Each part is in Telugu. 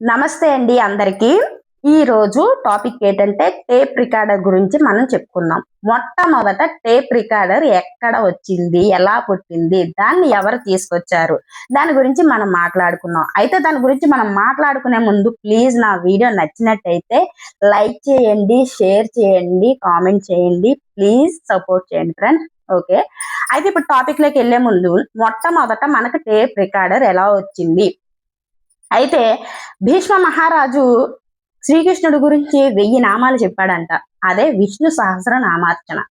నమస్తే అండి అందరికీ. ఈ రోజు టాపిక్ ఏంటంటే టేప్ రికార్డర్ గురించి మనం చెప్పుకుందాం. మొట్టమొదట టేప్ రికార్డర్ ఎక్కడ వచ్చింది ఎలా పుట్టింది దాన్ని ఎవరు తీసుకొచ్చారు దాని గురించి మనం మాట్లాడుకున్నాం అయితే దాని గురించి మనం మాట్లాడుకునే ముందు ప్లీజ్ నా వీడియో నచ్చినట్టయితే లైక్ చేయండి షేర్ చేయండి కామెంట్ చేయండి ప్లీజ్ సపోర్ట్ చేయండి ఫ్రెండ్స్. ఓకే? అయితే ఇప్పుడు టాపిక్లోకి వెళ్ళే ముందు మొట్టమొదట మనకు టేప్ రికార్డర్ ఎలా వచ్చింది? అయితే భీష్మ మహారాజు శ్రీకృష్ణుడి గురించి వెయ్యి నామాలు చెప్పాడంట. అదే విష్ణు సహస్ర నామార్చన.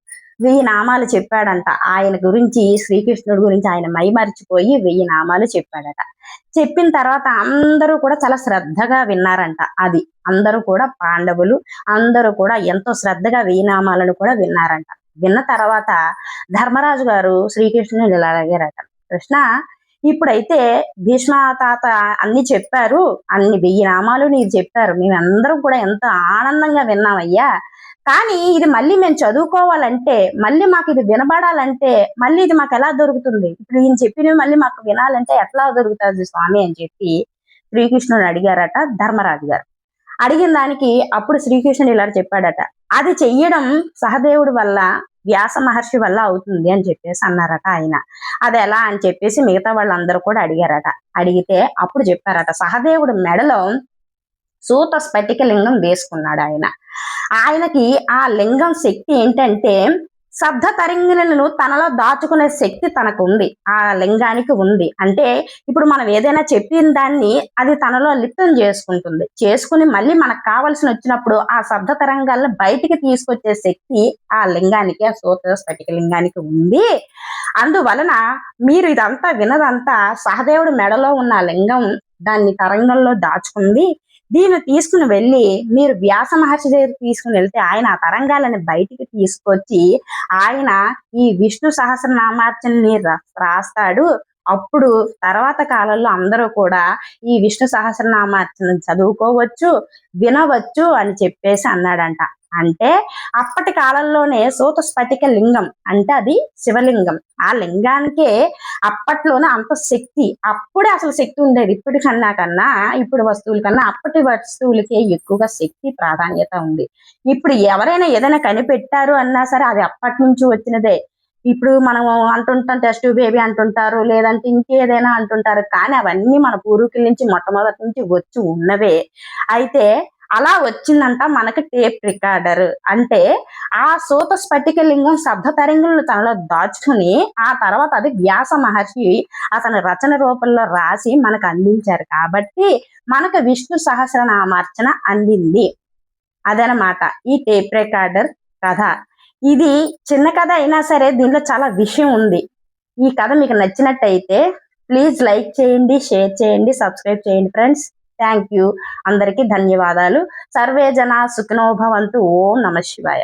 వెయ్యి నామాలు చెప్పాడంట. ఆయన గురించి శ్రీకృష్ణుడి గురించి ఆయన మైమరిచిపోయి వెయ్యి నామాలు చెప్పాడట. చెప్పిన తర్వాత అందరూ కూడా చాలా శ్రద్ధగా విన్నారంట. అది అందరూ కూడా పాండవులు అందరూ కూడా ఎంతో శ్రద్ధగా వెయ్యి నామాలను కూడా విన్నారంట. విన్న తర్వాత ధర్మరాజు గారు శ్రీకృష్ణుని ఇలా అడిగారట. కృష్ణ ఇప్పుడైతే భీష్మ తాత అన్ని చెప్పారు అన్ని వెయ్యి నామాలు నీకు చెప్పారు. మేమందరం కూడా ఎంతో ఆనందంగా విన్నామయ్యా. కానీ ఇది మళ్ళీ మేము చదువుకోవాలంటే మళ్ళీ మాకు ఇది వినబడాలంటే మళ్ళీ ఇది మాకు ఎలా దొరుకుతుంది? ఇప్పుడు ఈయన చెప్పినవి మళ్ళీ మాకు వినాలంటే ఎట్లా దొరుకుతుంది స్వామి అని చెప్పి శ్రీకృష్ణుడు అడిగారట ధర్మరాజు గారు. అడిగిన దానికి అప్పుడు శ్రీకృష్ణుడు ఇలా చెప్పాడట అది చెయ్యడం సహదేవుడి వల్ల వ్యాస మహర్షి వల్ల అవుతుంది అని చెప్పేసి అన్నారట ఆయన. అది ఎలా అని చెప్పేసి మిగతా వాళ్ళందరూ కూడా అడిగారట. అడిగితే అప్పుడు చెప్పారట సహదేవుడు మెడలో సూత స్ఫటిక లింగం వేసుకున్నాడు ఆయన. ఆయనకి ఆ లింగం శక్తి ఏంటంటే శబ్ద తరంగిలను తనలో దాచుకునే శక్తి తనకు ఉంది ఆ లింగానికి ఉంది. అంటే ఇప్పుడు మనం ఏదైనా చెప్పిన దాన్ని అది తనలో లిప్తం చేసుకుంటుంది. చేసుకుని మళ్ళీ మనకు కావలసిన వచ్చినప్పుడు ఆ శబ్ద తరంగాలను బయటికి తీసుకొచ్చే శక్తి ఆ లింగానికి ఆ సూత్రస్ఫటిక లింగానికి ఉంది. అందువలన మీరు ఇదంతా వినదంతా సహదేవుడి మెడలో ఉన్న లింగం దాన్ని తరంగంలో దాచుకుంది. దీన్ని తీసుకుని వెళ్ళి మీరు వ్యాస మహర్షి దగ్గర తీసుకుని వెళ్తే ఆయన ఆ తరంగాలని బయటికి తీసుకొచ్చి ఆయన ఈ విష్ణు సహస్రనామార్చనని రాస్తాడు. అప్పుడు తర్వాత కాలంలో అందరూ కూడా ఈ విష్ణు సహస్రనామార్చన చదువుకోవచ్చు వినవచ్చు అని చెప్పేసి అన్నాడంట. అంటే అప్పటి కాలంలోనే సూత స్ఫటిక లింగం అంటే అది శివలింగం. ఆ లింగానికే అప్పట్లోనే అంత శక్తి. అప్పుడే అసలు శక్తి ఉండేది. ఇప్పటి కన్నా కన్నా ఇప్పుడు వస్తువుల కన్నా అప్పటి వస్తువులకే ఎక్కువగా శక్తి ప్రాధాన్యత ఉంది. ఇప్పుడు ఎవరైనా ఏదైనా కనిపెట్టారు అన్నా సరే అది అప్పటి నుంచి వచ్చినదే. ఇప్పుడు మనం అంటుంటాం టెస్ట్ బేబీ అంటుంటారు లేదంటే ఇంకేదైనా అంటుంటారు. కానీ అవన్నీ మన పూర్వీకుల నుంచి మొట్టమొదటి నుంచి వచ్చి ఉన్నవే. అయితే అలా వచ్చిందంట మనకి టేప్ రికార్డర్. అంటే ఆ సూత స్ఫటికలింగం శబ్ద తరంగులను తనలో దాచుకుని ఆ తర్వాత అది వ్యాస మహర్షి అతని రచన రూపంలో రాసి మనకు అందించారు. కాబట్టి మనకు విష్ణు సహస్రనామార్చన అందింది. అదనమాట ఈ టేప్ రికార్డర్ కథ. ఇది చిన్న కథ అయినా సరే దీనిలో చాలా విషయం ఉంది. ఈ కథ మీకు నచ్చినట్టయితే ప్లీజ్ లైక్ చేయండి షేర్ చేయండి సబ్స్క్రైబ్ చేయండి ఫ్రెండ్స్. థ్యాంక్ యూ అందరికీ ధన్యవాదాలు. సర్వే జన సుఖినోభవంతు ఓం నమ శివాయ.